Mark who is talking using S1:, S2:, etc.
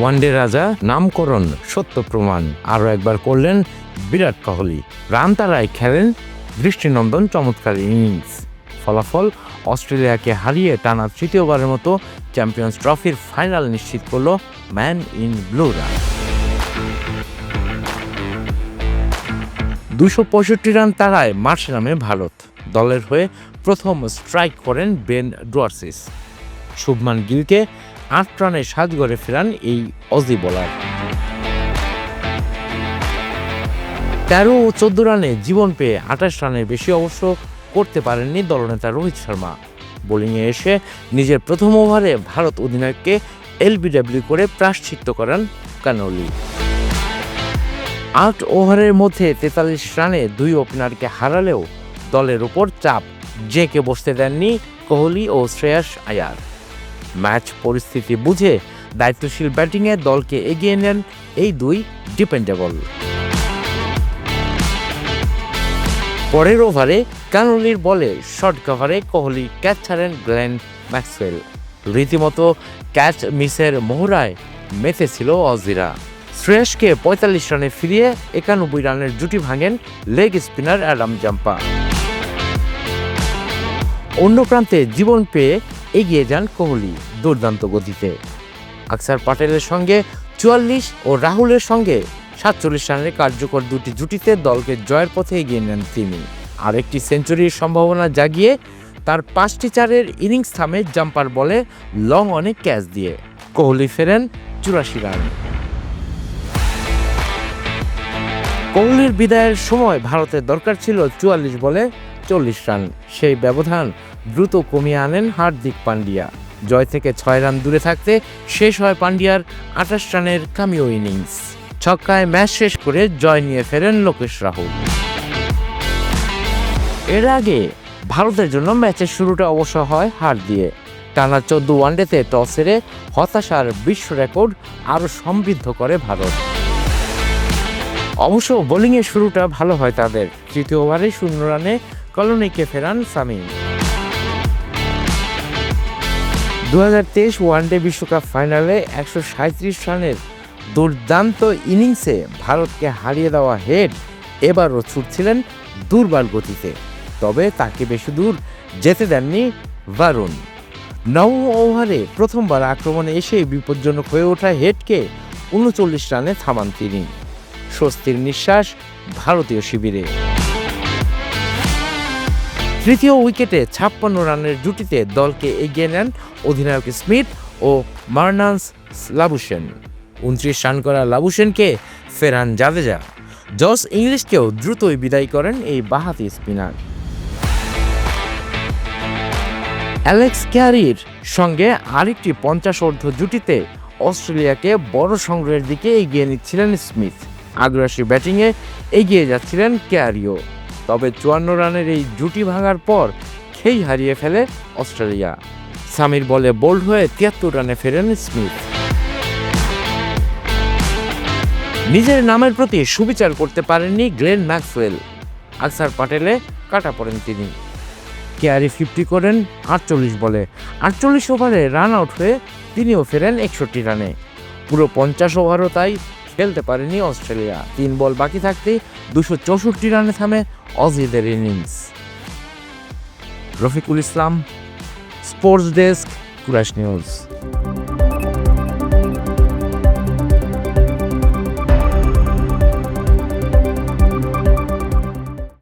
S1: One day রাজা নামকরণ সত্য প্রমাণ। আরও একবার করলেন বিরাট কোহলি। রান তারায় খেলেন দৃষ্টিনন্দন চমৎকার ইনিংস। ফলাফল অস্ট্রেলিয়াকে হারিয়ে টানা তৃতীয়বারের মতো চ্যাম্পিয়ন্স ট্রফির ফাইনাল নিশ্চিত করল ম্যান ইন ব্লুরা দুশো পঁয়ষট্টি রান তারায় মার্চে নামে ভারত। দলের হয়ে প্রথম স্ট্রাইক করেন বেন ডুয়ার্সিস। শুভমান গিলকে আট রানে সাত গড়ে ফেরান এই অজি বোলার। তেরো ও চোদ্দ রানে জীবন পেয়ে আঠাশ রানের বেশি অবশ্য করতে পারেননি দলনেতা রোহিত শর্মা। বোলিংয়ে এসে নিজের প্রথম ওভারে ভারত অধিনায়ককে এলবিডব্লিউ করে প্রাশ্চিত্য করেন কানলি। আট ওভারের মধ্যে তেতাল্লিশ রানে দুই ওপেনারকে হারালেও দলের ওপর চাপ। জেঁকে বসতে দেননি কোহলি ও শ্রেয়াস আয়ার। ম্যাচ পরিস্থিতি বুঝে দায়িত্বশীল ব্যাটিংয়ে দলকে এগিয়ে নেন এই দুই ডিপেন্ডেবল। পরের ওভারে কানলির বলে শর্ট কভারে কোহলি ক্যাচ ছাড়েন গ্লেন ম্যাক্সওয়েল। রীতিমতো ক্যাচ মিসের মোহরায় মেতেছিল অজিরা। শ্রেয়সকে পঁয়তাল্লিশ রানে ফিরিয়ে একানব্বই রানের জুটি ভাঙেন লেগ স্পিনার অ্যাডাম জাম্পা। অন্য প্রান্তে জীবন পেয়ে এগিয়ে যান কোহলি দুর্দান্ত গতিতে। আকসার পাটেলের সঙ্গে চুয়াল্লিশ ও রাহুলের সঙ্গে সাতচল্লিশ রানের কার্যকর দুটি জুটিতে দলকে জয়ের পথে এগিয়ে নেন তিনি। আরেকটি সেঞ্চুরির সম্ভাবনা জাগিয়ে তার পাঁচটি চারের ইনিংস থামে জাম্পার বলে লং অনেক ক্যাচ দিয়ে। কোহলি ফেরেন চুরাশি রান। কোহলির বিদায়ের সময় ভারতের দরকার ছিল চুয়াল্লিশ বলে চল্লিশ রান। সেই ব্যবধান দ্রুত কমিয়ে আনেন হার্দিক পান্ডিয়া। জয় থেকে ছয় রান দূরে থাকতে শেষ হয় পান্ডিয়ার আঠাশ রানের কামিও ইনিংস। ছক্কায় ম্যাচ শেষ করে জয় নিয়ে ফেরেন লোকেশ রাহুল। এর আগে ভারতের জন্য ম্যাচের শুরুটা অবশ্য হয় হার দিয়ে। টানা চোদ্দ ওয়ানডেতে টস হেরে হতাশার বিশ্ব রেকর্ড আরও সমৃদ্ধ করে ভারত। অবশ্য বোলিংয়ের শুরুটা ভালো হয় তাদের। তৃতীয় ওভারে শূন্য রানে কলোনিকে ফেরান সামিম। দু হাজার তেইশ ওয়ানডে বিশ্বকাপ ফাইনালে একশো সাঁত্রিশ রানের দুর্দান্ত ইনিংসে ভারতকে হারিয়ে দেওয়া হেড এবারও ছুটছিলেন দুর্বার গতিতে। তবে তাকে বেশি দূর যেতে দেননি ভারুণ নবম ওভারে প্রথমবার আক্রমণে এসে বিপজ্জনক হয়ে ওঠা হেডকে উনচল্লিশ রানে থামান তিনি। স্বস্তির নিঃশ্বাস ভারতীয় শিবিরে। তৃতীয় উইকেটে ছাপ্পান্ন রানের জুটিতে দলকে এগিয়ে নেন অধিনায়ক স্মিথ ও মার্নান্স লাবুসেন উনত্রিশ রান করা লাবুসেনকে ফেরান জাদেজা। জস ইংলিশকেও দ্রুতই বিদায় করেন এই বাহাতি স্পিনার। অ্যালেক্স ক্যারির সঙ্গে আরেকটি পঞ্চাশ অর্ধ জুটিতে অস্ট্রেলিয়াকে বড় সংগ্রহের দিকে এগিয়ে নিচ্ছিলেন স্মিথ। আগ্রাসী ব্যাটিংয়ে এগিয়ে যাচ্ছিলেন ক্যারিও। তবে চুয়ান্ন রানের এই জুটি ভাঙার পর খেই হারিয়ে ফেলে অস্ট্রেলিয়া। সামির বলে বোল্ড হয়ে তিয়াত্তর রানে ফেরেন স্মিথ। নিজের নামের প্রতি সুবিচার করতে পারেননি গ্লেন ম্যাক্সওয়েল। আকসার পাটেলে কাটা পড়েন তিনি। কেয়ারি ফিফটি করেন আটচল্লিশ বলে। আটচল্লিশ ওভারে রান আউট হয়ে তিনিও ফেরেন একষট্টি রানে। পুরো পঞ্চাশ ওভারও তাই খেলতে পারেনি অস্ট্রেলিয়া। তিন বল বাকি থাকতেই দুশো চৌষট্টি রানে থামে অজিদের innings. Rafiqul Islam, sports desk Kurash news.